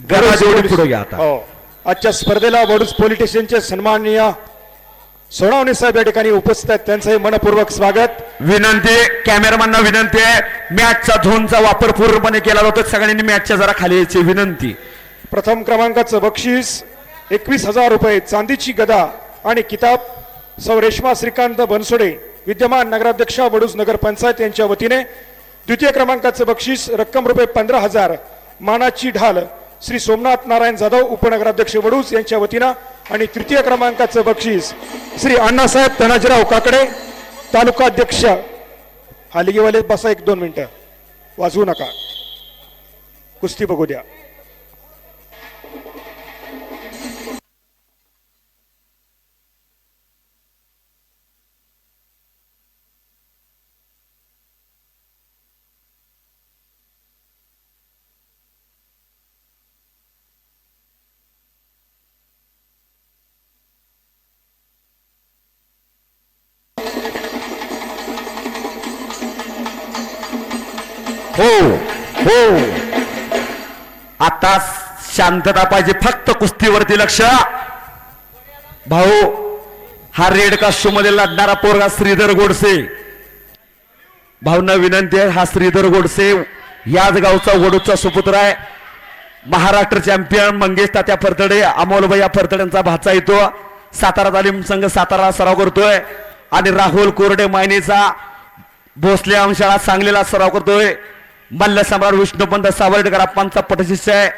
गदा जोडी पुढे घ्या आता. हो. आजच्या स्पर्धेला वडूज पोलीस स्टेशनचे सन्माननीय सोनावणे साहेब या ठिकाणी उपस्थित आहेत. त्यांचंही मनपूर्वक स्वागत. विनंती कॅमेरामॅनना विनंती आहे. मॅचचा झोनचा वापर पूर्णपणे केला जातो. सगळ्यांनी मॅचच्या जरा खाली यायची विनंती. प्रथम क्रमांकाचं बक्षीस एकवीस हजार रुपये चांदीची गदा आणि किताब सौ रेश्मा श्रीकांत बनसोडे विद्यमान नगराध्यक्षा वडूज नगर पंचायत यांच्या वतीने. द्वितीय क्रमांकाचं बक्षीस रक्कम रुपये पंधरा हजार मानाची ढाल. श्री सोमनाथ नारायण जाधव उपनगराध्यक्ष वडूस यांच्या वतीनं आणि तृतीय क्रमांकाचं बक्षीस श्री अण्णासाहेब धनाजीराव काकडे तालुकाध्यक्ष. हालगीवाले बसा एक दोन मिनटं. वाजवू नका. कुस्ती बघू द्या. हो हो. आता शांतता पाहिजे फक्त कुस्तीवरती लक्ष. भाऊ हा रेड कास्टू मध्ये लढणारा पोरगा श्रीधर गोडसे. भाऊंना विनंती आहे हा श्रीधर गोडसे याच गावचा वडूचा सुपुत्र आहे. महाराष्ट्र चॅम्पियन मंगेश तात्या फरतडे अमोलभैया फरतड्यांचा भाचा येतो. सातारा तालीम संघ सातारा सराव करतोय. आणि राहुल कोरडे मायनेचा भोसले अंशाळा सांगलीला सराव करतोय. मल्ल सम्राट विष्णुपंत सावर्डेकर अप्पांचा पटशिष्य आहे.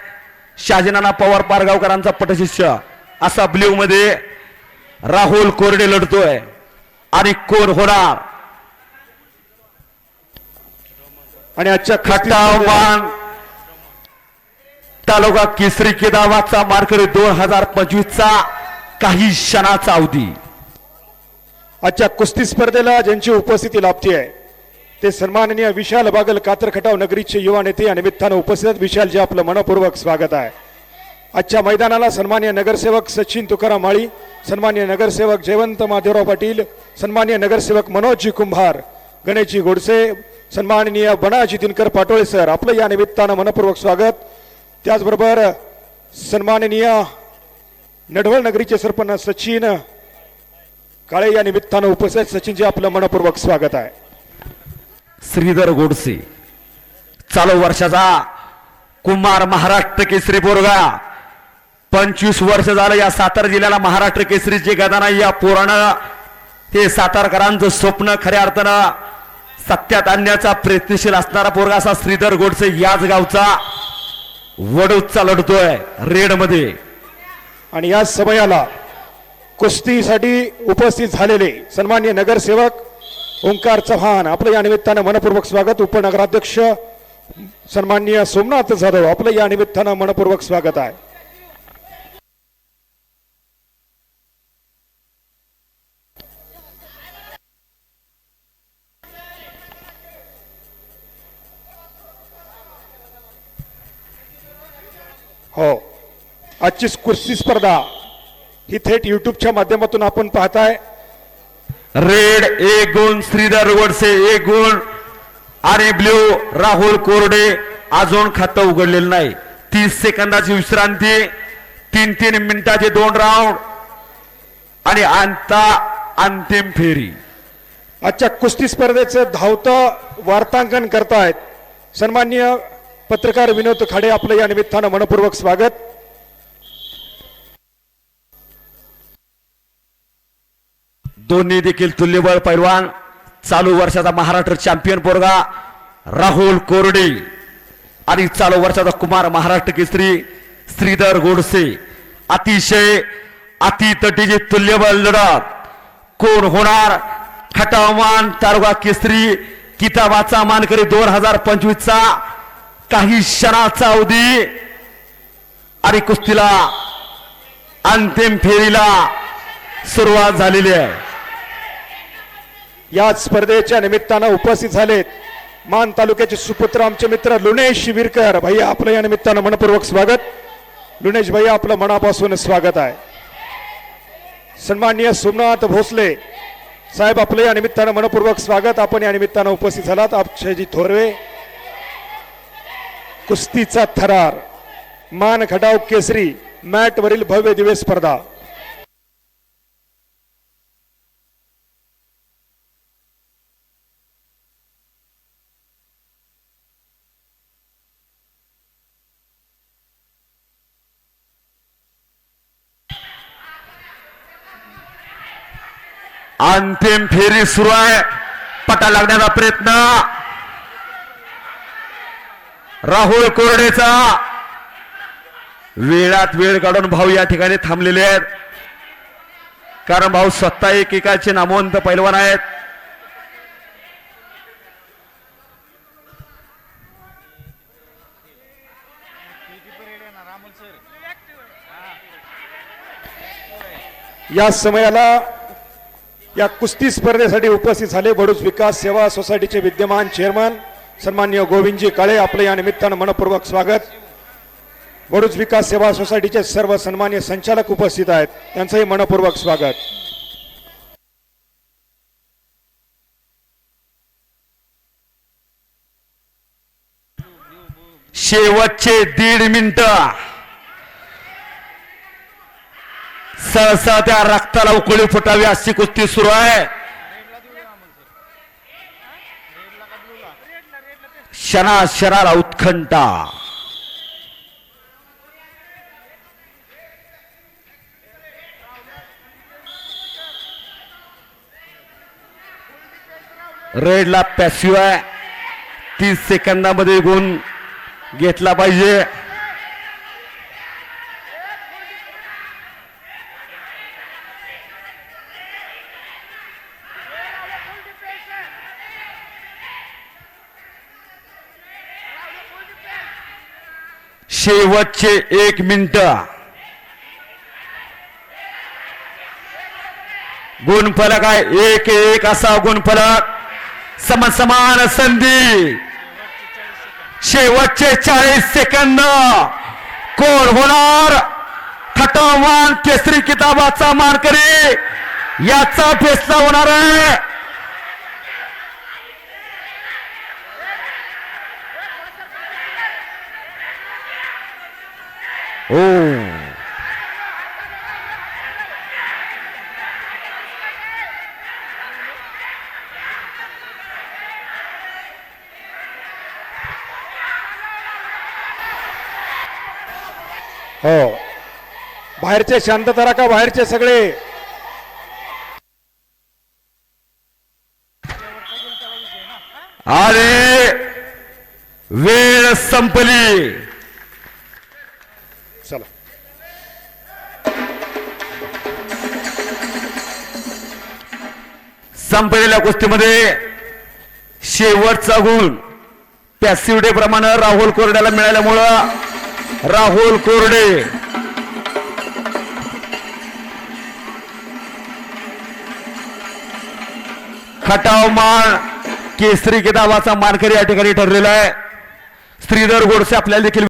शाजीनाना पवार पारगावकरांचा पटशिष्य. असा ब्ल्यू मध्ये राहुल कोरडे लढतोय. आणि कोण होणार? आणि आजच्या कुस्ती आव्हान तालुका केसरी केदावाचा मार्करी दोन हजार पंचवीस चा काही क्षणाचा अवधी. आजच्या कुस्ती स्पर्धेला ज्यांची उपस्थिती लाभती आहे ते सन्माननीय विशाल बागल कातरखटाव नगरीचे युवा नेते या निमित्तानं उपस्थित. विशाल विशालजी आपलं मनपूर्वक स्वागत आहे. आजच्या मैदानाला सन्मान्य नगरसेवक सचिन तुकाराम माळी सन्मान्य नगरसेवक जयवंत माधवराव पाटील सन्मान्य नगरसेवक मनोजजी कुंभार गणेशजी गोडसे सन्माननीय बनाजी दिनकर पाटोळे सर आपलं या निमित्तानं मनपूर्वक स्वागत. त्याचबरोबर सन्माननीय नडवळ नगरीचे सरपंच सचिन काळे या निमित्तानं उपस्थित. सचिनजी आपलं मनपूर्वक स्वागत आहे. श्रीधर गोडसे. चालू वर्षाचा कुमार महाराष्ट्र केसरी पोरगा. पंचवीस वर्ष झालं या सातारा जिल्ह्याला महाराष्ट्र केसरीची गदा नाही या पोरानं ते सातारकरांचं स्वप्न खऱ्या अर्थानं सत्यात आणण्याचा प्रयत्नशील असणारा पोरगा असा श्रीधर गोडसे याच गावचा वडूचा लढतोय रेडमध्ये आणि या समयाला कुस्तीसाठी उपस्थित झालेले सन्मान्य नगरसेवक ओंकार चव्हाण आपलं या निमित्तानं मनपूर्वक स्वागत. उपनगराध्यक्ष सन्मान्य सोमनाथ जाधव आपलं या निमित्तानं मनपूर्वक स्वागत आहे. हो. आजची कुस्ती स्पर्धा ही थेट युट्यूबच्या माध्यमातून आपण पाहताय. रेड एक गुण श्रीधर वडसे एक गुण आणि ब्ल्यू राहुल कोरडे अजून खातं उघडलेलं नाही. तीस सेकंदाची विश्रांती तीन तीन मिनिटाचे दोन राऊंड आणि अंता अंतिम फेरी. आजच्या कुस्ती स्पर्धेचं धावतं वार्तांकन करतायत सन्मान्य पत्रकार विनोद खाडे आपलं या निमित्तानं मनपूर्वक स्वागत. दोन्ही देखील तुल्यबळ पैलवान चालू वर्षाचा महाराष्ट्र चॅम्पियन पोरगा राहुल कोरडे आणि चालू वर्षाचा कुमार महाराष्ट्र केसरी श्रीधर गोडसे. अतिशय अतितटीची तुल्यबळ लढत. कोण होणार? खटावमान तारुगा केसरी किताबाचा मानकरी दोन हजार पंचवीसचा काही क्षणाचा अवधी आणि कुस्तीला अंतिम फेरीला सुरुवात झालेली आहे. या स्पर्धेच्या निमित्तानं उपस्थित झालेत मान तालुक्याचे सुपुत्र आमचे मित्र लुणेश विरकर भैया आपलं या निमित्तानं मनपूर्वक स्वागत. लुणेश भैया आपलं मनापासून स्वागत आहे. सन्माननीय सोमनाथ भोसले साहेब आपलं या निमित्तानं मनपूर्वक स्वागत. आपण या निमित्तानं उपस्थित झालात. अक्षयजी थोरवे कुस्तीचा थरार मान खटाव केसरी मॅटवरील भव्य दिव्य स्पर्धा. अंतिम फेरी सुरू आहे. पटा लागण्याचा प्रयत्न. राहुल कोरडेचा. वेळात वेळ काढून भाऊ या ठिकाणी थांबलेले आहेत. कारण भाऊ स्वतः एकेकाचे नामवंत पैलवान आहेत. या समयाला या कुस्ती स्पर्धेसाठी उपस्थित झाले बडूज विकास सेवा सोसायटीचे विद्यमान चेअरमन सन्मान्य गोविंदजी काळे आपलं या निमित्तानं मनपूर्वक स्वागत. बडूज विकास सेवा सोसायटीचे सर्व सन्मान्य संचालक उपस्थित आहेत. त्यांचंही मनपूर्वक स्वागत. शेवटचे दीड मिनिट. सहसा त्या रक्ताला उकळी फुटावी अशी कुस्ती सुरू आहे. क्षणा शराला उत्खंठा रेडला पॅसिव आहे. तीस सेकंदामध्ये गुण घेतला पाहिजे. शेवटचे एक मिनिट. गुणफलक आहे. एक एक असा गुणफलक. सम समान संधी. शेवटचे चाळीस सेकंद. कोण होणार? खटावान केसरी किताबाचा मानकरी. याचा फेसला होणार आहे. Oh. हो बाहेरचे शांतता राखा बाहेरचे सगळे अरे वेळ संपली चला संपलेल्या कुस्तीमध्ये शेवटचा गुण. पॅसिवडे प्रमाणे राहुल कोरड्याला मिळाल्यामुळं राहुल कोरडे. खटाव माळ केसरी किताबाचा मानकरी या ठिकाणी ठरलेला आहे. श्रीधर गोडसे आपल्याला देखील